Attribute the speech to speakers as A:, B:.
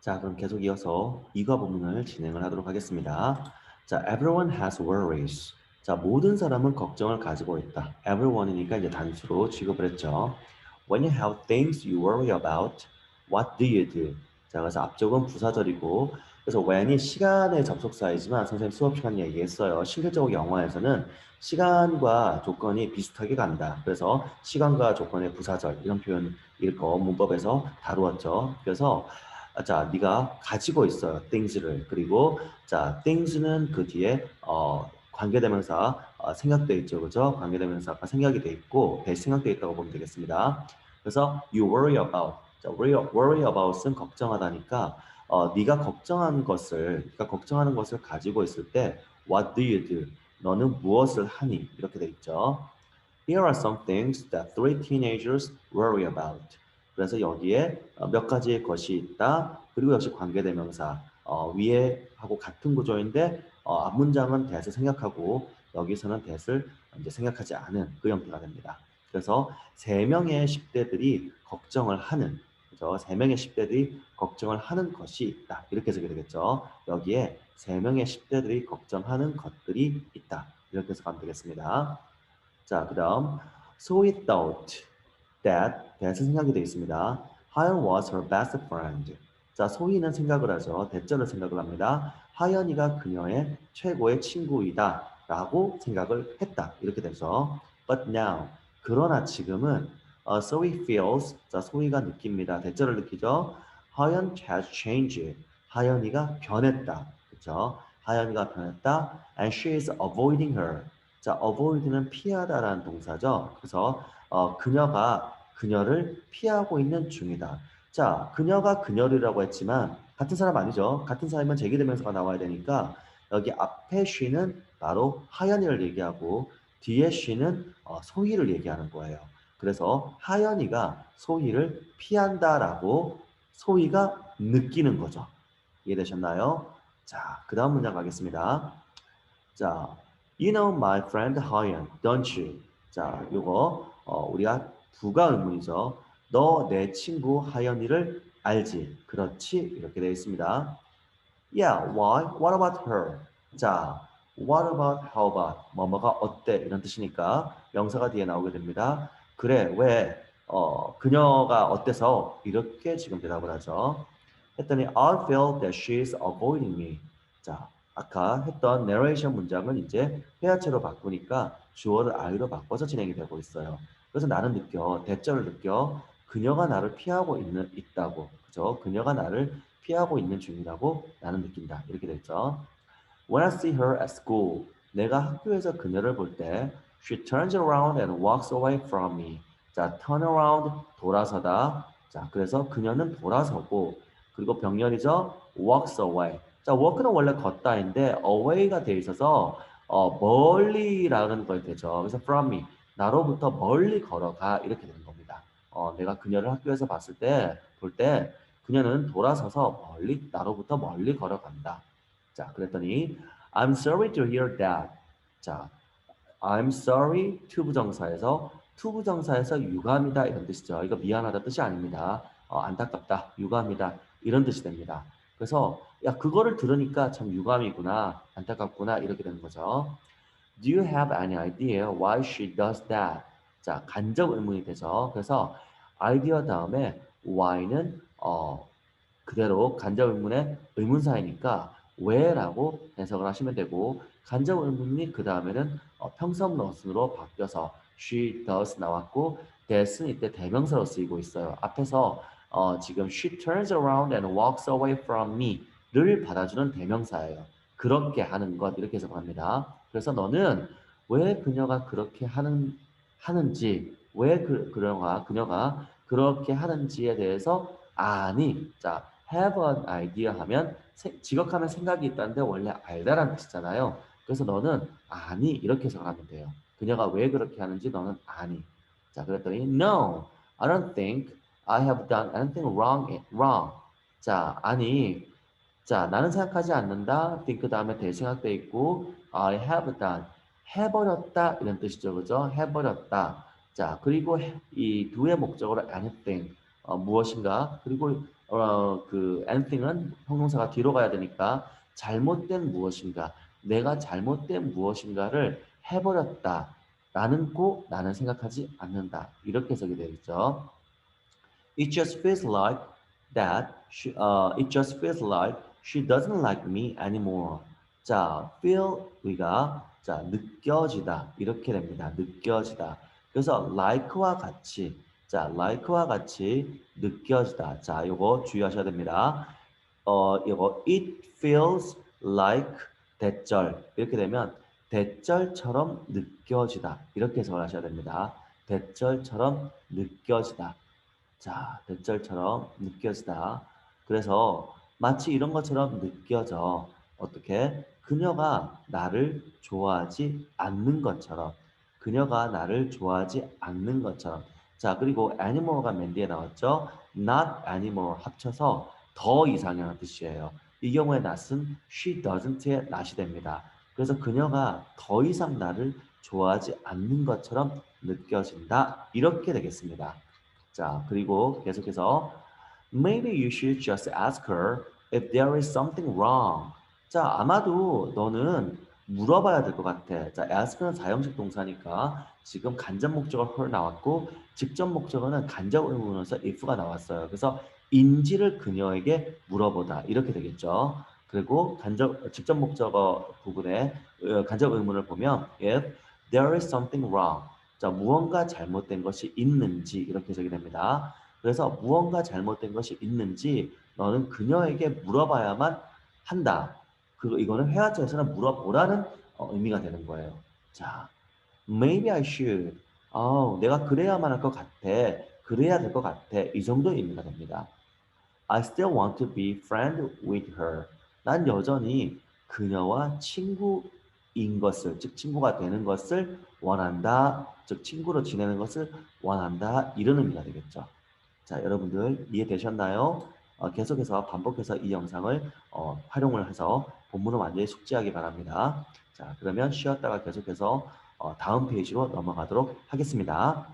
A: 자, 그럼 계속 이어서 이과 부분을 진행을 하도록 하겠습니다. 자, everyone has worries. 자, 모든 사람은 걱정을 가지고 있다. everyone이니까 이제 단수로 취급을 했죠. When you have things you worry about, what do you do? 자, 그래서 앞쪽은 부사절이고 그래서 when이 시간의 접속사이지만 선생님 수업 시간 얘기했어요. 실질적으로 영어에서는 시간과 조건이 비슷하게 간다. 그래서 시간과 조건의 부사절 이런 표현일 거 문법에서 다루었죠. 그래서 자, 네가 가지고 있어요. things를. 그리고 자, things는 그 뒤에 어, 관계대명사 어, 생각돼 있죠. 그죠? 관계대명사가 생각이 돼 있고 배 생각돼 있다고 보면 되겠습니다. 그래서 you worry about. 자, worry, worry about은 걱정하다니까 어, 네가 걱정한 것을 네가 걱정하는 것을 가지고 있을 때 what do you do? 너는 무엇을 하니? 이렇게 돼 있죠. Here are some things that three teenagers worry about. 그래서 여기에 어, 몇 가지의 것이 있다. 그리고 역시 관계대명사 어, 위에 하고 같은 구조인데 어, 앞 문장은 대을 생각하고 여기서는 대을 이제 생각하지 않은 그 형태가 됩니다. 그래서 세 명의 10대들이 걱정을 하는 그죠? 세 명의 10대들이 걱정을 하는 것이 있다. 이렇게 해석이 되겠죠. 여기에 세 명의 10대들이 걱정하는 것들이 있다. 이렇게 해석하면 되겠습니다. 자, 그다음 so he thought that 대해서 생각이 되어 있습니다. 하연 was her best friend. 자, 소희는 생각을 하죠. 대절을 생각을 합니다. 하연이가 그녀의 최고의 친구이다 라고 생각을 했다. 이렇게 되죠. But now, 그러나 지금은 uh, so he feels, 자, 소희가 느낍니다. 대절을 느끼죠. 하연 has changed. 하연이가 변했다. 그렇죠? 하연이가 변했다. And she is avoiding her. 자, avoid는 피하다라는 동사죠. 그래서 어, 그녀가 그녀를 피하고 있는 중이다. 자, 그녀가 그녀를라고 했지만 같은 사람 아니죠. 같은 사람이면 제기대명사가 나와야 되니까 여기 앞에 she는 바로 하연이를 얘기하고 뒤에 she는 어, 소희를 얘기하는 거예요. 그래서 하연이가 소희를 피한다라고 소희가 느끼는 거죠. 이해되셨나요? 자, 그 다음 문장 가겠습니다. 자, You know my friend 하연, don't you? 자, 요거 어, 우리가 부가 의문이죠. 너 내 친구 하연이를 알지? 그렇지? 이렇게 되어 있습니다. Yeah, why? What about her? 자, what about, how about? 뭐뭐가 어때? 이런 뜻이니까 명사가 뒤에 나오게 됩니다. 그래, 왜? 어, 그녀가 어때서? 이렇게 지금 대답을 하죠. 했더니 I feel that she's avoiding me. 자, 아까 했던 내레이션 문장은 이제 회화체로 바꾸니까 주어를 I로 바꿔서 진행이 되고 있어요. 그래서 나는 느껴, 대절을 느껴, 그녀가 나를 피하고 있는, 있다고. 그죠? 그녀가 나를 피하고 있는 중이라고 나는 느낀다. 이렇게 됐죠. When I see her at school, 내가 학교에서 그녀를 볼 때, she turns around and walks away from me. 자, turn around, 돌아서다. 자, 그래서 그녀는 돌아서고, 그리고 병렬이죠. walks away. 자, walk는 원래 걷다인데 away가 돼 있어서 어, 멀리라는 걸 되죠. 그래서 from me, 나로부터 멀리 걸어가 이렇게 되는 겁니다. 어, 내가 그녀를 학교에서 봤을 때, 볼 때 그녀는 돌아서서 멀리 나로부터 멀리 걸어간다. 자, 그랬더니 I'm sorry to hear that. 자, I'm sorry to 부정사에서 to 부정사에서 유감이다 이런 뜻이죠. 이거 미안하다 뜻이 아닙니다. 어, 안타깝다, 유감이다 이런 뜻이 됩니다. 그래서 야 그거를 들으니까 참 유감이구나, 안타깝구나 이렇게 되는 거죠. Do you have any idea why she does that? 자, 간접 의문이 되죠. 그래서 아이디어 다음에 why는 어, 그대로 간접 의문의 의문사이니까 왜라고 해석을 하시면 되고 간접 의문이 그 다음에는 어, 평서문어순으로 바뀌어서 she does 나왔고 that은 이때 대명사로 쓰이고 있어요. 앞에서 어, 지금 she turns around and walks away from me를 받아주는 대명사예요. 그렇게 하는 것 이렇게 해석합니다. 그래서 너는 왜 그녀가 그렇게 하는 하는지 왜 그, 그녀가 그녀가 그렇게 하는지에 대해서 아니 자 have an idea 하면 세, 지각하면 생각이 있다는데 원래 알다라는 뜻이잖아요. 그래서 너는 아니 이렇게 해석하면 돼요. 그녀가 왜 그렇게 하는지 너는 아니. 자 그랬더니 no, I don't think I have done anything wrong. wrong. 자 아니 자 나는 생각하지 않는다. think 다음에 대 생각돼 있고 I have done 해버렸다 이런 뜻이죠, 그죠? 해버렸다. 자 그리고 이 두의 목적으로 anything 어, 무엇인가 그리고 어, 그 anything은 형용사가 뒤로 가야 되니까 잘못된 무엇인가, 내가 잘못된 무엇인가를 해버렸다. 라는 꼭 나는 생각하지 않는다. 이렇게 해석이 되겠죠. It just feels like that. She, uh, it just feels like she doesn't like me anymore. 자, feel 우리가 자 느껴지다 이렇게 됩니다. 느껴지다. 그래서 like와 같이 자 like와 같이 느껴지다. 자, 이거 주의하셔야 됩니다. 어, 이거 it feels like 대절 이렇게 되면 대절처럼 느껴지다 이렇게 해석을 하셔야 됩니다. 대절처럼 느껴지다. 자, 대절처럼 느껴지다. 그래서 마치 이런 것처럼 느껴져. 어떻게? 그녀가 나를 좋아하지 않는 것처럼. 그녀가 나를 좋아하지 않는 것처럼. 자, 그리고 animal가 맨 뒤에 나왔죠. not animal 합쳐서 더 이상이라는 뜻이에요. 이 경우에 not은 she doesn't의 not이 됩니다. 그래서 그녀가 더 이상 나를 좋아하지 않는 것처럼 느껴진다. 이렇게 되겠습니다. 자, 그리고 계속해서 Maybe you should just ask her if there is something wrong. 자, 아마도 너는 물어봐야 될 것 같아. 자, ask는 사형식 동사니까 지금 간접 목적어 her 나왔고 직접 목적어는 간접 의문어서 if가 나왔어요. 그래서 인지를 그녀에게 물어보다 이렇게 되겠죠. 그리고 간접 직접 목적어 부분에 어, 간접 의문을 보면 if there is something wrong. 자, 무언가 잘못된 것이 있는지 이렇게 해석이 됩니다. 그래서 무언가 잘못된 것이 있는지 너는 그녀에게 물어봐야만 한다. 그 이거는 회화처에서는 물어보라는 어, 의미가 되는 거예요. 자, maybe I should. 어, 내가 그래야만 할 것 같아. 그래야 될 것 같아. 이 정도 의미가 됩니다. I still want to be friend with her. 난 여전히 그녀와 친구인 것을, 즉 친구가 되는 것을 원한다. 즉 친구로 지내는 것을 원한다. 이런 의미가 되겠죠. 자, 여러분들 이해되셨나요? 어, 계속해서 반복해서 이 영상을 어, 활용을 해서 본문을 완전히 숙지하기 바랍니다. 자, 그러면 쉬었다가 계속해서 어, 다음 페이지로 넘어가도록 하겠습니다.